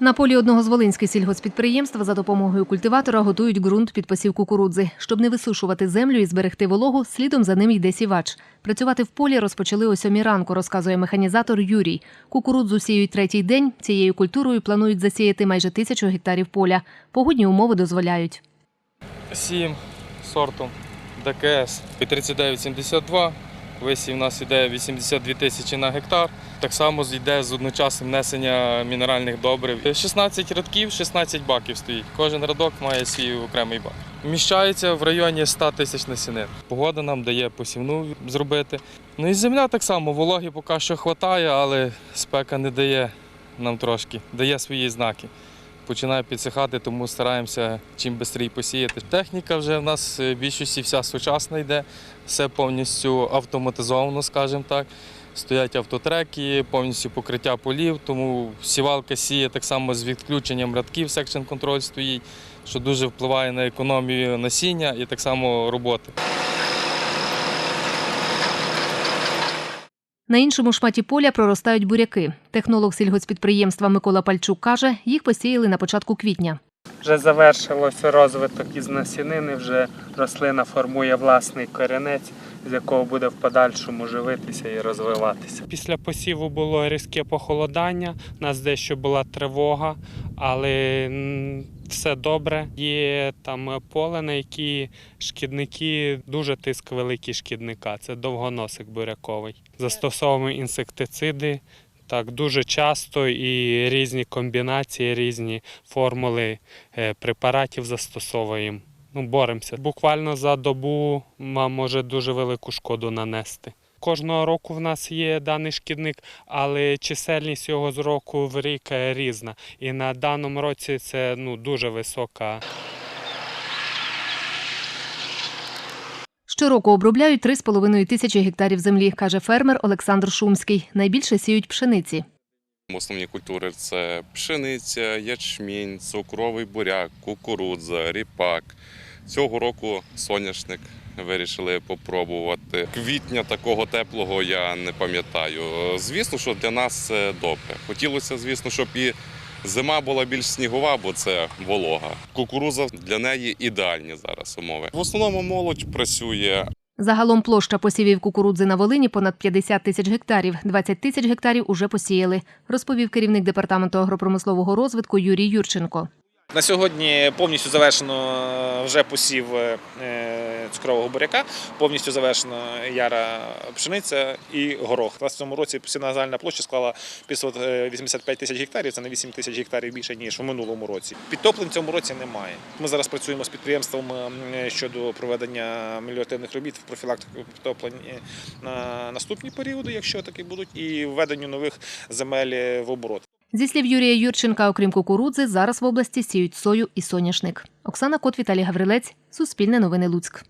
На полі одного з волинських сільгоспідприємств за допомогою культиватора готують ґрунт під посів кукурудзи. Щоб не висушувати землю і зберегти вологу, слідом за ним йде сівач. Працювати в полі розпочали о сьомій ранку, розказує механізатор Юрій. Кукурудзу сіють третій день. Цією культурою планують засіяти майже тисячу гектарів поля. Погодні умови дозволяють. Сієм сортом ДКС під 3972. Висів у нас йде 82 тисячі на гектар. Так само йде з одночасним внесення мінеральних добрив. 16 рядків, 16 баків стоїть. Кожен рядок має свій окремий бак. Вміщається в районі 100 тисяч насінин. Погода нам дає посівну зробити. Ну і земля так само, вологи поки що вистачає, але спека не дає нам трошки, дає свої знаки починає підсихати, тому стараємося чим швидше посіяти. Техніка вже в нас е, в більшості вся сучасна йде, все повністю автоматизовано, скажімо так. Стоять автотреки, повністю покриття полів, тому сівалка сіє так само з відключенням рядків, секшн контроль стоїть, що дуже впливає на економію насіння і так само роботи. На іншому шматі поля проростають буряки. Технолог сільгоспідприємства Микола Пальчук каже, їх посіяли на початку квітня. Вже завершилося розвиток із насінини, вже рослина формує власний корінець, з якого буде в подальшому живитися і розвиватися. Після посіву було різке похолодання, у нас дещо була тривога, але все добре. Є там поле, на які шкідники, дуже тиск великий шкідника. Це довгоносик буряковий. Застосовуємо інсектициди. Так, дуже часто і різні комбінації, різні формули е, препаратів застосовуємо. Ну, боремося. Буквально за добу може дуже велику шкоду нанести. Кожного року в нас є даний шкідник, але чисельність його з року в рік різна. І на даному році це ну, дуже висока Щороку обробляють 3,5 тисячі гектарів землі, каже фермер Олександр Шумський. Найбільше сіють пшениці. Основні культури це пшениця, ячмінь, цукровий буряк, кукурудза, ріпак. Цього року соняшник вирішили попробувати. Квітня такого теплого я не пам'ятаю. Звісно, що для нас це добре. Хотілося, звісно, щоб і зима була більш снігова, бо це волога. Кукуруза для неї ідеальні зараз умови. В основному молодь працює, Загалом площа посівів кукурудзи на Волині понад 50 тисяч гектарів. 20 тисяч гектарів уже посіяли, розповів керівник департаменту агропромислового розвитку Юрій Юрченко. На сьогодні повністю завершено е, вже посів е, цукрового буряка, повністю завершено яра пшениця і горох. У нас в цьому році посівна загальна площа склала 585 тисяч гектарів, це на 8 тисяч гектарів більше, ніж у минулому році. Підтоплень в цьому році немає. Ми зараз працюємо з підприємством е, щодо проведення меліоративних робіт в профілактику підтоплень е, на наступні періоди, якщо такі будуть, і введенню нових земель е, в оборот. Зі слів Юрія Юрченка, окрім кукурудзи, зараз в області сіють сою і соняшник. Оксана Кот, Віталій Гаврилець, Суспільне новини Луцьк.